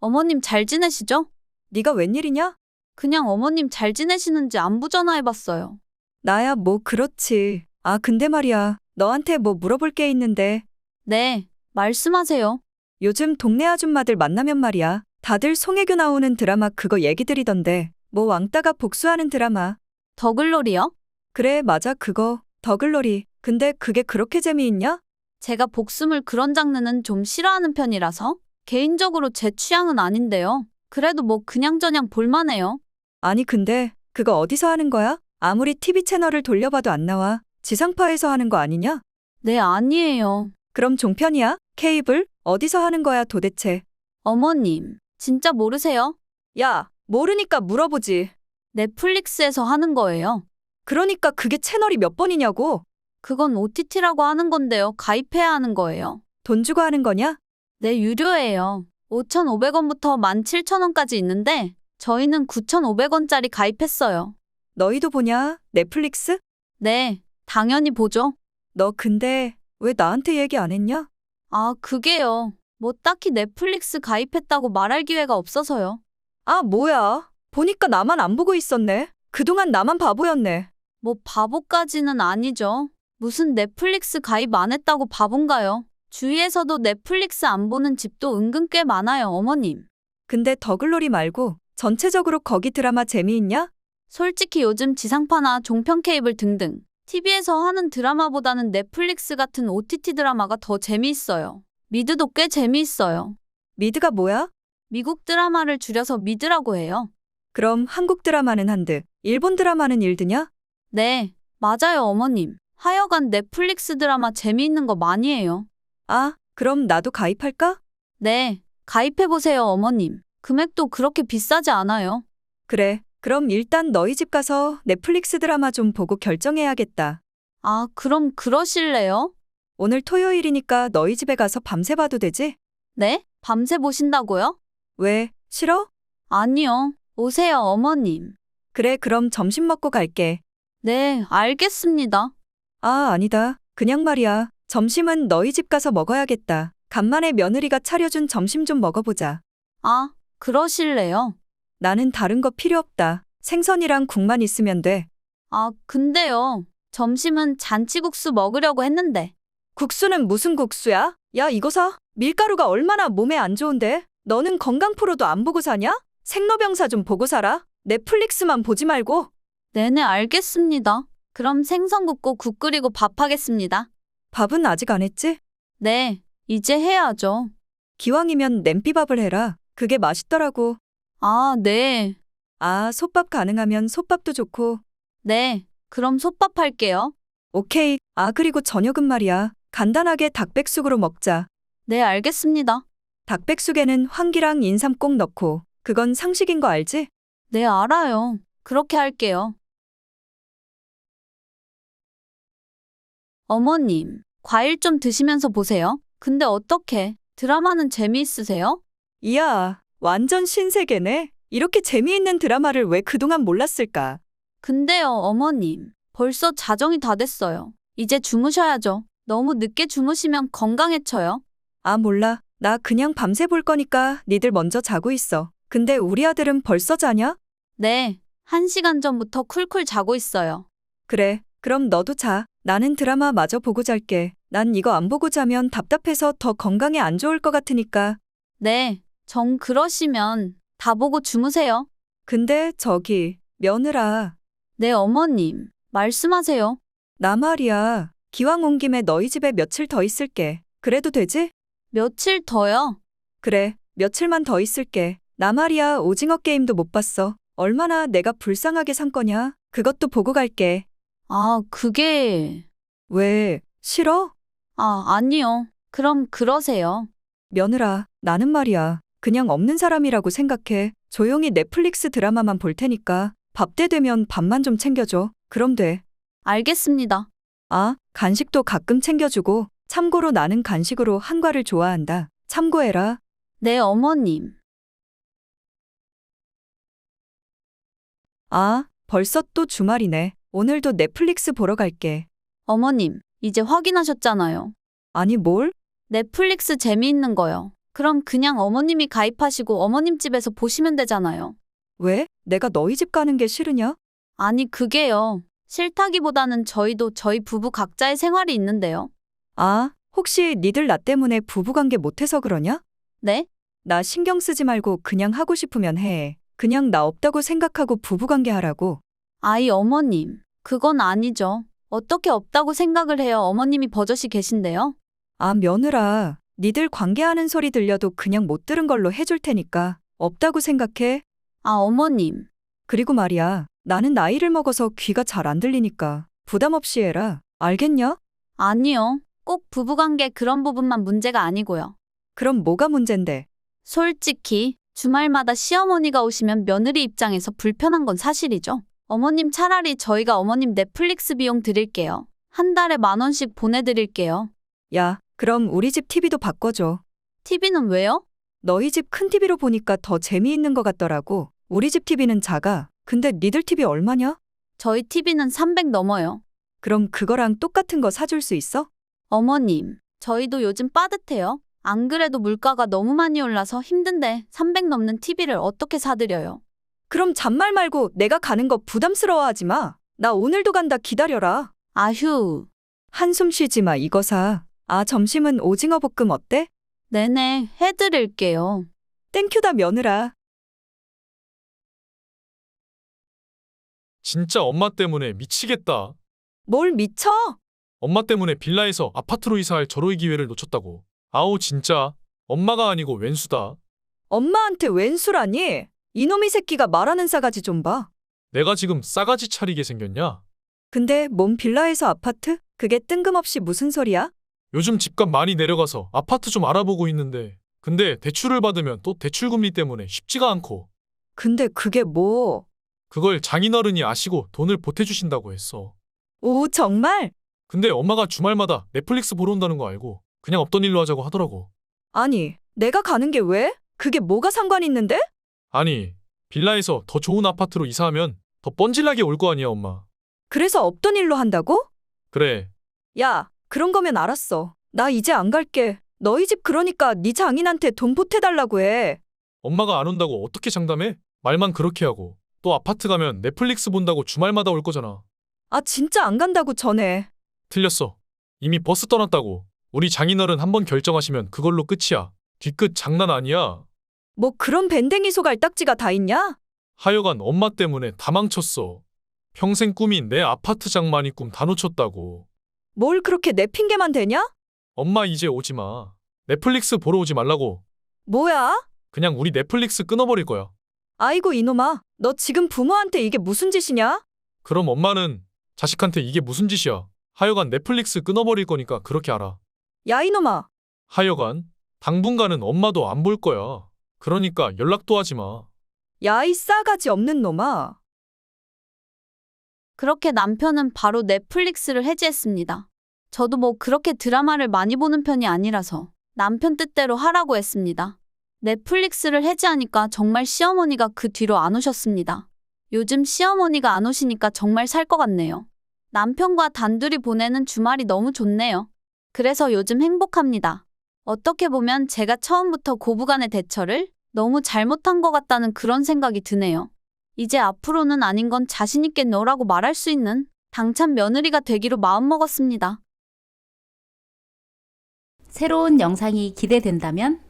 어머님 잘 지내시죠? 네가 웬일이냐? 그냥 어머님 잘 지내시는지 안부 전화해봤어요. 나야 뭐 그렇지. 아 근데 말이야. 너한테 뭐 물어볼 게 있는데 네, 말씀하세요. 요즘 동네 아줌마들 만나면 말이야. 다들 송혜교 나오는 드라마 그거 얘기들이던데. 뭐 왕따가 복수하는 드라마. 더글로리요? 그래 맞아 그거. 더글로리. 근데 그게 그렇게 재미있냐? 제가 복수물 그런 장르는 좀 싫어하는 편이라서 개인적으로 제 취향은 아닌데요. 그래도 뭐 그냥저냥 볼만해요. 아니 근데 그거 어디서 하는 거야? 아무리 TV 채널을 돌려봐도 안 나와. 지상파에서 하는 거 아니냐? 네, 아니에요. 그럼 종편이야? 케이블? 어디서 하는 거야 도대체? 어머님, 진짜 모르세요? 야, 모르니까 물어보지. 넷플릭스에서 하는 거예요. 그러니까 그게 채널이 몇 번이냐고. 그건 OTT라고 하는 건데요. 가입해야 하는 거예요. 돈 주고 하는 거냐? 네, 유료예요. 5,500원부터 17,000원까지 있는데 저희는 9,500원짜리 가입했어요. 너희도 보냐? 넷플릭스? 네, 당연히 보죠. 너 근데 왜 나한테 얘기 안 했냐? 아, 그게요. 뭐 딱히 넷플릭스 가입했다고 말할 기회가 없어서요. 아, 뭐야. 보니까 나만 안 보고 있었네. 그동안 나만 바보였네. 뭐 바보까지는 아니죠. 무슨 넷플릭스 가입 안 했다고 바본가요? 주위에서도 넷플릭스 안 보는 집도 은근 꽤 많아요, 어머님. 근데 더글로리 말고 전체적으로 거기 드라마 재미있냐? 솔직히 요즘 지상파나 종편 케이블 등등 TV에서 하는 드라마보다는 넷플릭스 같은 OTT 드라마가 더 재미있어요. 미드도 꽤 재미있어요. 미드가 뭐야? 미국 드라마를 줄여서 미드라고 해요. 그럼 한국 드라마는 한드, 일본 드라마는 일드냐? 네, 맞아요, 어머님. 하여간 넷플릭스 드라마 재미있는 거 많이 해요. 아, 그럼 나도 가입할까? 네, 가입해보세요, 어머님. 금액도 그렇게 비싸지 않아요. 그래. 그럼 일단 너희 집 가서 넷플릭스 드라마 좀 보고 결정해야겠다. 아, 그럼 그러실래요? 오늘 토요일이니까 너희 집에 가서 밤새 봐도 되지? 네? 밤새 보신다고요? 왜? 싫어? 아니요. 오세요, 어머님. 그래, 그럼 점심 먹고 갈게. 네, 알겠습니다. 아, 아니다. 그냥 말이야. 점심은 너희 집 가서 먹어야겠다. 간만에 며느리가 차려준 점심 좀 먹어보자. 아, 그러실래요? 나는 다른 거 필요 없다. 생선이랑 국만 있으면 돼. 아, 근데요. 점심은 잔치국수 먹으려고 했는데. 국수는 무슨 국수야? 야, 이거 사. 밀가루가 얼마나 몸에 안 좋은데? 너는 건강 프로도 안 보고 사냐? 생로병사 좀 보고 살아. 넷플릭스만 보지 말고. 네네, 알겠습니다. 그럼 생선 굽고 국 끓이고 밥 하겠습니다. 밥은 아직 안 했지? 네, 이제 해야죠. 기왕이면 냄비밥을 해라. 그게 맛있더라고. 아, 네. 아, 솥밥 가능하면 솥밥도 좋고. 네. 그럼 솥밥 할게요. 오케이. 아, 그리고 저녁은 말이야. 간단하게 닭백숙으로 먹자. 네, 알겠습니다. 닭백숙에는 황기랑 인삼 꼭 넣고. 그건 상식인 거 알지? 네, 알아요. 그렇게 할게요. 어머님, 과일 좀 드시면서 보세요. 근데 어떻게? 드라마는 재미있으세요? 이야, 완전 신세계네. 이렇게 재미있는 드라마를 왜 그동안 몰랐을까? 근데요, 어머님. 벌써 자정이 다 됐어요. 이제 주무셔야죠. 너무 늦게 주무시면 건강해쳐요. 아, 몰라. 나 그냥 밤새 볼 거니까 니들 먼저 자고 있어. 근데 우리 아들은 벌써 자냐? 네, 한 시간 전부터 쿨쿨 자고 있어요. 그래. 그럼 너도 자. 나는 드라마 마저 보고 잘게. 난 이거 안 보고 자면 답답해서 더 건강에 안 좋을 것 같으니까. 네, 정 그러시면 다 보고 주무세요. 근데 저기, 며느라. 네, 어머님. 말씀하세요. 나 말이야. 기왕 온 김에 너희 집에 며칠 더 있을게. 그래도 되지? 며칠 더요? 그래. 며칠만 더 있을게. 나 말이야. 오징어 게임도 못 봤어. 얼마나 내가 불쌍하게 산 거냐? 그것도 보고 갈게. 아, 그게... 왜? 싫어? 아, 아니요. 그럼 그러세요. 며느라, 나는 말이야. 그냥 없는 사람이라고 생각해. 조용히 넷플릭스 드라마만 볼 테니까 밥 때 되면 밥만 좀 챙겨줘. 그럼 돼. 알겠습니다. 아, 간식도 가끔 챙겨주고. 참고로 나는 간식으로 한과를 좋아한다. 참고해라. 네, 어머님. 아, 벌써 또 주말이네. 오늘도 넷플릭스 보러 갈게. 어머님, 이제 확인하셨잖아요. 아니, 뭘? 넷플릭스 재미있는 거요. 그럼 그냥 어머님이 가입하시고 어머님 집에서 보시면 되잖아요. 왜? 내가 너희 집 가는 게 싫으냐? 아니, 그게요. 싫다기보다는 저희도 저희 부부 각자의 생활이 있는데요. 아, 혹시 니들 나 때문에 부부관계 못해서 그러냐? 네? 나 신경 쓰지 말고 그냥 하고 싶으면 해. 그냥 나 없다고 생각하고 부부관계 하라고. 아이 어머님, 그건 아니죠. 어떻게 없다고 생각을 해요? 어머님이 버젓이 계신데요. 아, 며느라. 니들 관계하는 소리 들려도 그냥 못 들은 걸로 해줄 테니까. 없다고 생각해. 아, 어머님. 그리고 말이야. 나는 나이를 먹어서 귀가 잘 안 들리니까 부담 없이 해라. 알겠냐? 아니요. 꼭 부부관계 그런 부분만 문제가 아니고요. 그럼 뭐가 문젠데? 솔직히 주말마다 시어머니가 오시면 며느리 입장에서 불편한 건 사실이죠. 어머님 차라리 저희가 어머님 넷플릭스 비용 드릴게요. 한 달에 만 원씩 보내드릴게요. 야, 그럼 우리 집 TV도 바꿔줘. TV는 왜요? 너희 집 큰 TV로 보니까 더 재미있는 것 같더라고. 우리 집 TV는 작아. 근데 니들 TV 얼마냐? 저희 TV는 300 넘어요. 그럼 그거랑 똑같은 거 사줄 수 있어? 어머님, 저희도 요즘 빠듯해요. 안 그래도 물가가 너무 많이 올라서 힘든데 300 넘는 TV를 어떻게 사드려요? 그럼 잔말 말고 내가 가는 거 부담스러워하지 마. 나 오늘도 간다 기다려라. 아휴, 한숨 쉬지 마 이거 사. 아 점심은 오징어 볶음 어때? 네네, 해드릴게요. 땡큐다 며느라. 진짜 엄마 때문에 미치겠다. 뭘 미쳐? 엄마 때문에 빌라에서 아파트로 이사할 절호의 기회를 놓쳤다고. 아우 진짜 엄마가 아니고 웬수다. 엄마한테 웬수라니? 이놈의 새끼가 말하는 싸가지 좀 봐. 내가 지금 싸가지 차리게 생겼냐? 근데 몸 빌라에서 아파트? 그게 뜬금없이 무슨 소리야? 요즘 집값 많이 내려가서 아파트 좀 알아보고 있는데 근데 대출을 받으면 또 대출 금리 때문에 쉽지가 않고 근데 그게 뭐? 그걸 장인어른이 아시고 돈을 보태주신다고 했어. 오 정말? 근데 엄마가 주말마다 넷플릭스 보러 온다는 거 알고 그냥 없던 일로 하자고 하더라고. 아니 내가 가는 게 왜? 그게 뭐가 상관 있는데? 아니 빌라에서 더 좋은 아파트로 이사하면 더 뻔질나게 올 거 아니야 엄마. 그래서 없던 일로 한다고? 그래 야, 그런 거면 알았어. 나 이제 안 갈게. 너희 집 그러니까 네 장인한테 돈 보태달라고 해. 엄마가 안 온다고 어떻게 장담해? 말만 그렇게 하고 또 아파트 가면 넷플릭스 본다고 주말마다 올 거잖아. 아, 진짜 안 간다고 전해. 틀렸어. 이미 버스 떠났다고. 우리 장인어른 한번 결정하시면 그걸로 끝이야. 뒤끝 장난 아니야. 뭐 그런 밴댕이 소갈 딱지가 다 있냐? 하여간 엄마 때문에 다 망쳤어. 평생 꿈인 내 아파트 장만이 꿈 다 놓쳤다고. 뭘 그렇게 내 핑계만 대냐? 엄마 이제 오지 마. 넷플릭스 보러 오지 말라고. 뭐야? 그냥 우리 넷플릭스 끊어버릴 거야. 아이고 이놈아, 너 지금 부모한테 이게 무슨 짓이냐? 그럼 엄마는 자식한테 이게 무슨 짓이야. 하여간 넷플릭스 끊어버릴 거니까 그렇게 알아. 야 이놈아, 하여간 당분간은 엄마도 안 볼 거야. 그러니까 연락도 하지 마. 야 이 싸가지 없는 놈아. 그렇게 남편은 바로 넷플릭스를 해지했습니다. 저도 뭐 그렇게 드라마를 많이 보는 편이 아니라서 남편 뜻대로 하라고 했습니다. 넷플릭스를 해지하니까 정말 시어머니가 그 뒤로 안 오셨습니다. 요즘 시어머니가 안 오시니까 정말 살 것 같네요. 남편과 단둘이 보내는 주말이 너무 좋네요. 그래서 요즘 행복합니다. 어떻게 보면 제가 처음부터 고부간의 대처를 너무 잘못한 것 같다는 그런 생각이 드네요. 이제 앞으로는 아닌 건 자신있게 너라고 말할 수 있는 당찬 며느리가 되기로 마음먹었습니다. 새로운 영상이 기대된다면